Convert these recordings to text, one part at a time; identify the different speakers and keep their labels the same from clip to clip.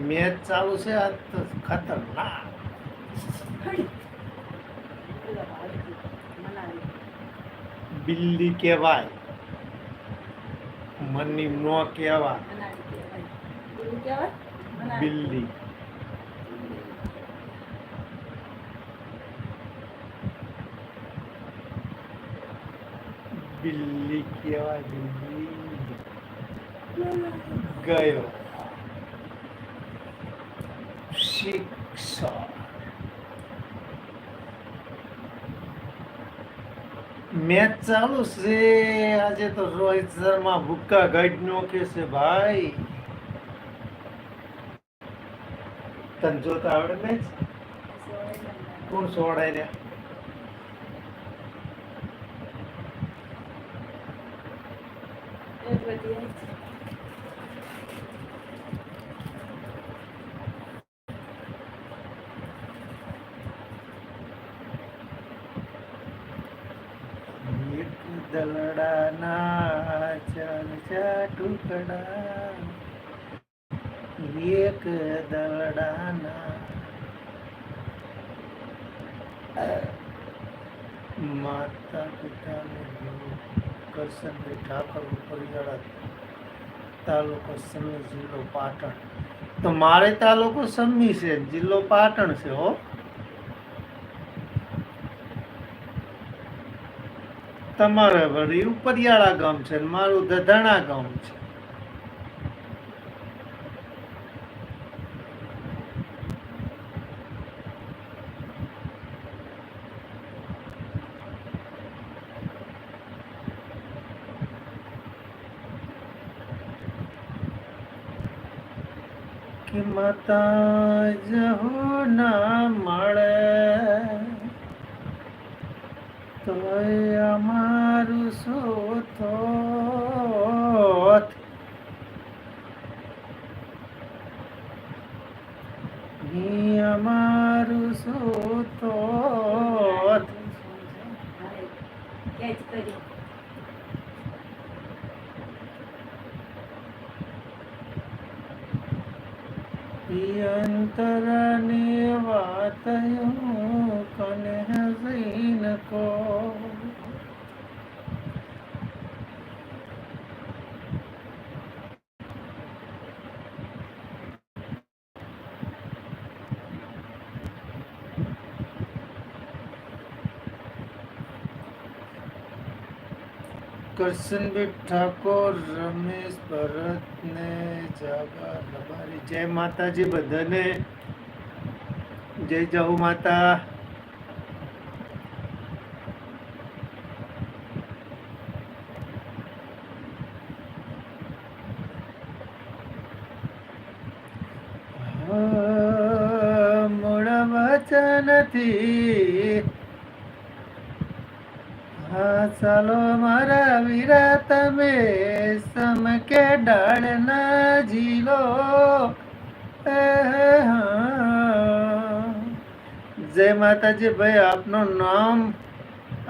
Speaker 1: Match ચાલુ છે આ તો ખતરનાક. બિલ્લી કહેવાય. મની નો કહેવાય. બિલ્લી. બિલ્લી કહેવાય, બિલ્લી. ગયો. શિક્ષા મેચ ચાલુ છે. આજે તો રોહિત શર્મા ભૂક્કા ગાઈડ કે છે ભાઈ. તને જોતા આવડે મેચ? કોણ સોડાય રહ્યા?
Speaker 2: Thank બધી
Speaker 1: દલડાના માતા પિતાને કરશનભાઈ ઠાકર પરિયાળા તાલુકો સમી જિલ્લો પાટણ. તો મારે તાલુકો સમી છે જિલ્લો પાટણ છે હો. તમારે વળી ઉપરિયાળા ગામ છે મારું દધાણા ગામ છે. કે માતા ના મળે. તોય અમારું સોતો અમારું શું થોત
Speaker 2: મારે કેચ કરી
Speaker 1: ઈ અંતરની વાત હું કને હસીન કો કરશનભાઈ ઠાકોર રમેશ ભરત ને જાગા રબારી જય માતાજી બધાને જય જહુ માતા. મૂળ વચનથી. હા ચાલો મારા વીરા તમે સમકે ડાળ ના ઝીલો. જય માતાજી ભાઈ, આપનું નામ?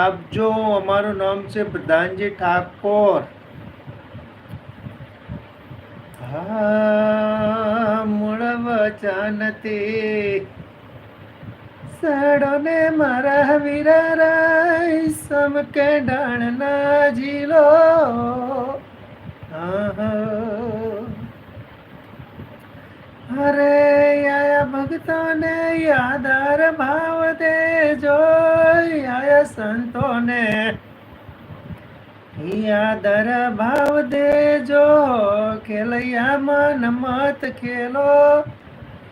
Speaker 1: આપજો અમારું નામ છે પ્રધાનજી ઠાકોર. હા મૂળ વચનથી સાડો ને મારા વીરારાય, સમકે ડાળના જીલો અરે આયા ભક્તોને યાદાર ભાવ દેજો, આયા સંતોને યાદર ભાવ દેજો, ખેલૈયા મન મત ખેલો.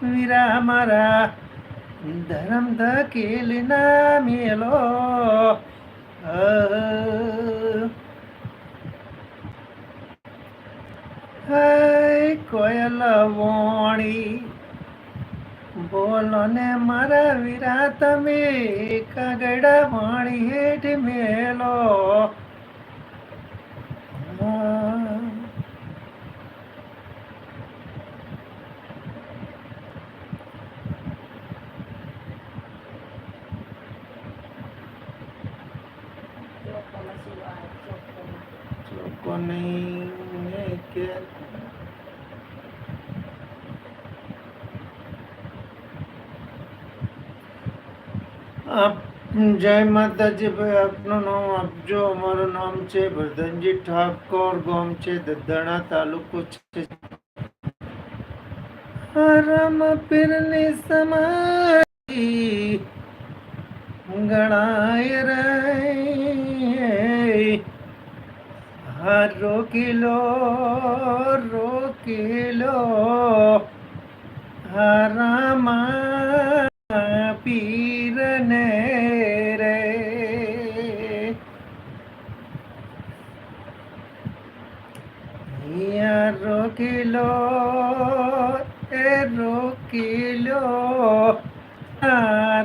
Speaker 1: વીરા મારા ધરમ ધકેલ ના મેલો હે કોયલ વાણી બોલો ને મારા વીરા તમે કાગડા વાણી હેઠ મેલો હા.
Speaker 2: ચોકોમાં શું આવે ચોકોમાં
Speaker 1: લોકોની કે આપ, જય માતાજી, ભાઈ, આપનું નામ આપજો, અમારું નામ છે વર્ધનજી ઠાકોર, ગામ છે દદણા તાલુકો છે. રામ પીરની સમાઈ ગણાય રે હા રોકીલો રોકીલો હા રામા એ રોકીલો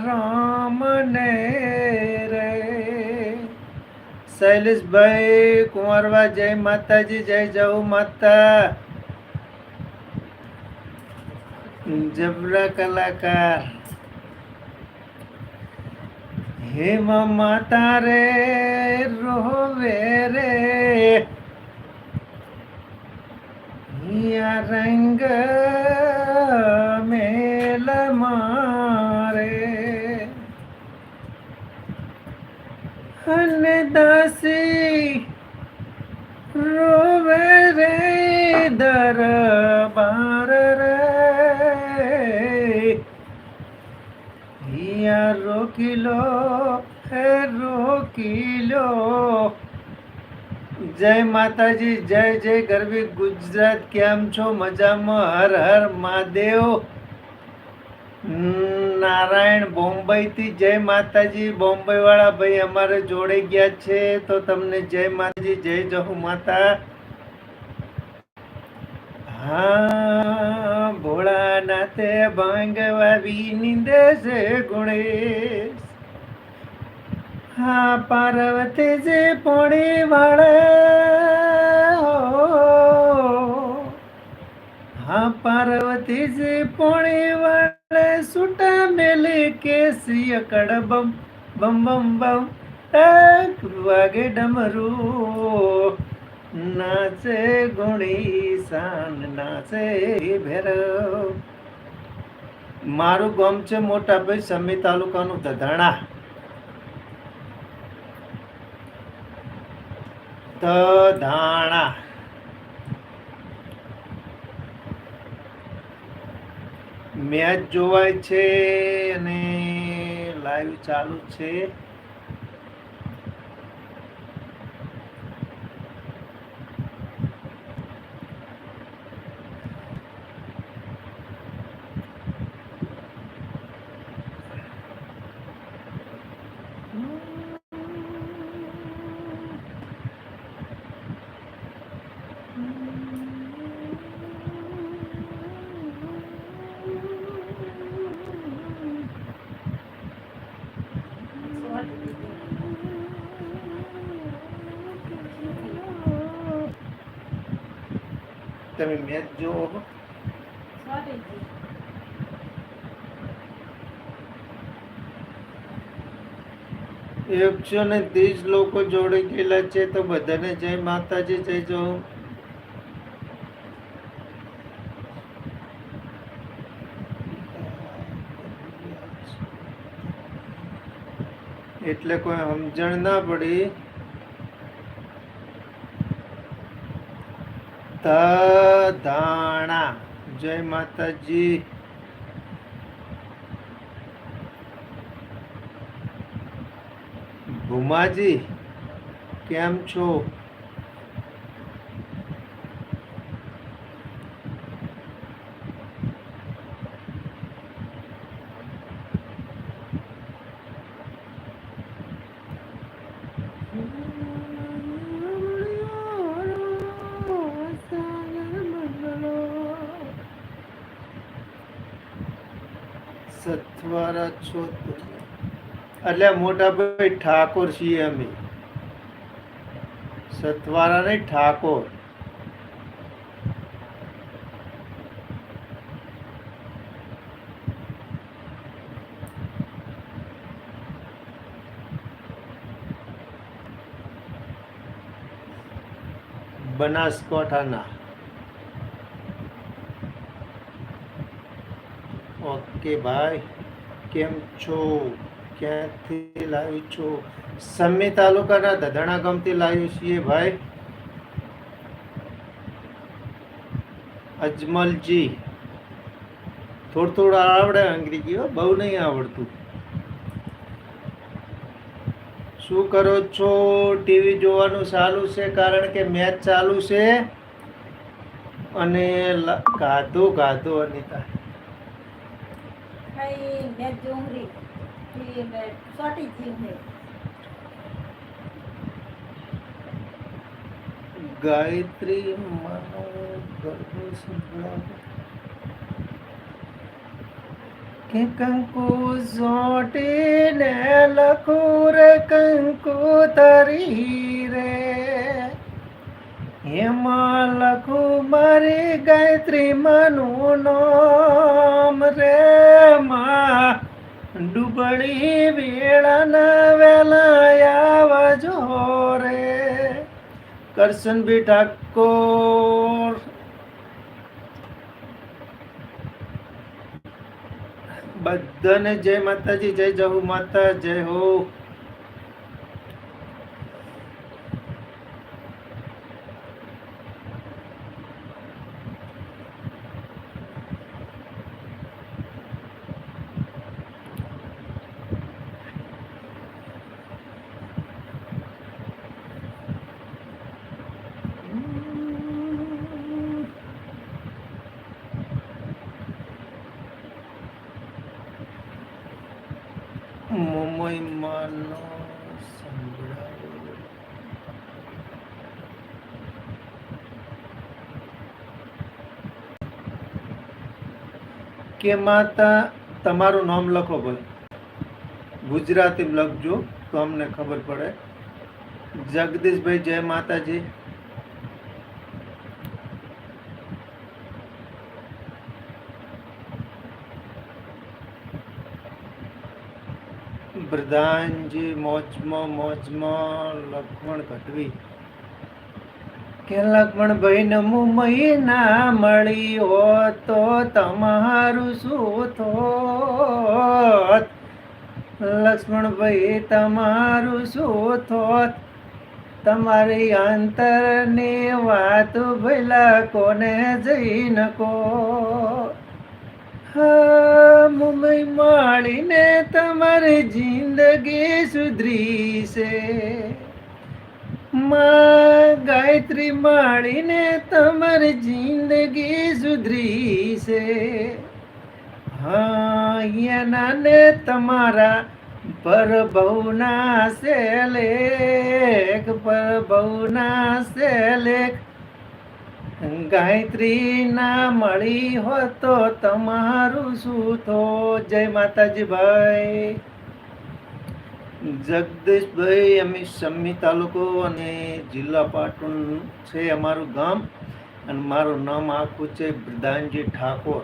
Speaker 1: રામને રે. શૈલેષભાઈ કુંવરવા, જય માતાજી, જય જય માતા. જબરા કલાકાર. હેમ માતા રે રોવે રે. હિયા રંગ મેલ મારે અને દાસી રોવે રે દરબાર રે હિયા રોકીલો હે રોકીલો જય માતાજી, જય જય ગરવી ગુજરાત, કેમ છો? મજામાં? હર હર મહાદેવ. નારાયણ બોમ્બઈ થી જય માતાજી. બોમ્બઈ વાળા ભાઈ અમારે જોડે ગયા છે. તો તમને જય માતાજી, જય જહુ માતા. હા, ભોળાનાથે ભાંગવાવી નિંદે છે ગુણેશ. હા પાર્વતીજી પોણી વાળે, હો. હા પાર્વતીજી પોણી વાળે સુટા મેલી કેસી અકડ બમ બમ બમ બમ. એક વાગે ડમરું, નાચે ગુણી સાન, નાચે ભેરવ. મારું ગામ છે મોટા ભાઈ સમી તાલુકાનું દધાણા. દધાણા મેચ જોવાય છે અને લાઈવ ચાલુ છે. તમે મેચ જોવો એકસો ને ત્રીસ લોકો જોડે ગયેલા છે તો બધાને જય માતાજી, જય જો એટલે કોઈ સમજણ ના પડી. ધાણા જય માતાજી. ભુમાજી કેમ છો? સથવારા છો એટલે મોટા ભાઈ ઠાકોર છીએ અમે. સથવારા નહીં ઠાકોર. બનાસકાંઠાના. ઓકે ભાઈ કેમ છો? ક્યાંથી લાવ્યું છો? સમી તાલુકાના દધણા ગામથી લાવ્યું છીએ ભાઈ. અજમલજી. થોડું થોડું આવડે અંગ્રેજી બહુ નહીં આવડતું. શું કરો છો? ટીવી જોવાનું ચાલુ છે કારણ કે મેચ ચાલુ છે. અને ગાધો, ગાધું અનિતા.
Speaker 2: કઈ મેં ડુંગળી. થી મેં સોટી જીવને
Speaker 1: ગાયત્રી માનો ગર્ભ સંભળાવો. કે કંકુ સોટીને લખું રે, કંકુ તરી રે. એમાં લખું મારી ગાયત્રી મનું નામ રે માં. ડૂબળી વેળાના વેલા આવજો રે. કરશનભી ઠાકોર. બધાને જય માતાજી, જય જહુ માતા, જય હો મુંબઈ માનો સંભળાવો કે માતા, તમારું નામ લખો ભાઈ ગુજરાતી લખજો, તો અમને ખબર પડે. જગદીશભાઈ, જય માતાજી. પ્રધાનજી મોજમાં મોજમાં લક્ષ્મણ કટવી કે લક્ષ્મણભાઈ નમુ મહિના મળી હોત તો તમારું શું થોત? લક્ષ્મણભાઈ તમારું શું થોત? તમારી અંતરની વાત ભલા કોને જઈ નકો? મુંબઈ માળીને તમારી જિંદગી સુધરી છે માં ગાયત્રી માળીને તમારી જિંદગી સુધરી છે હા એના ને તમારા પર બહુના છે લેખ પર બહુના છે લેખ ગાયત્રી ના મળી હોત તો તમારું શું થો? જય માતાજી ભાઈ. જગદીશભાઈ, અમે સમી તાલુકો અને જિલ્લા પાટણ છે અમારું ગામ. અને મારું નામ આખું છે પ્રધાનજી ઠાકોર.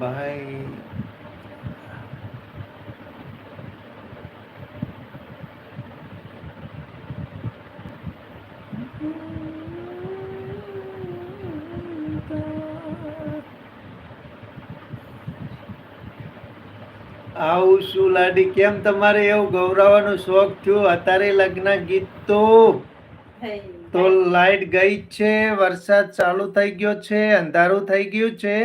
Speaker 2: ભાઈ કરી આવો
Speaker 1: આવું શું લાડી? કેમ તમારે એવું ગૌરવવાનો શોખ થયો? અત્યારે લગ્ન ગીત? તો તો લાઈટ ગઈ છે વરસાદ ચાલુ થઈ ગયો છે અંધારું થઈ ગયું છે.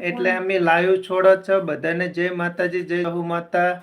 Speaker 1: એટલે અમે લાઈવ છોડો છો બધાને જય માતાજી જય માતા.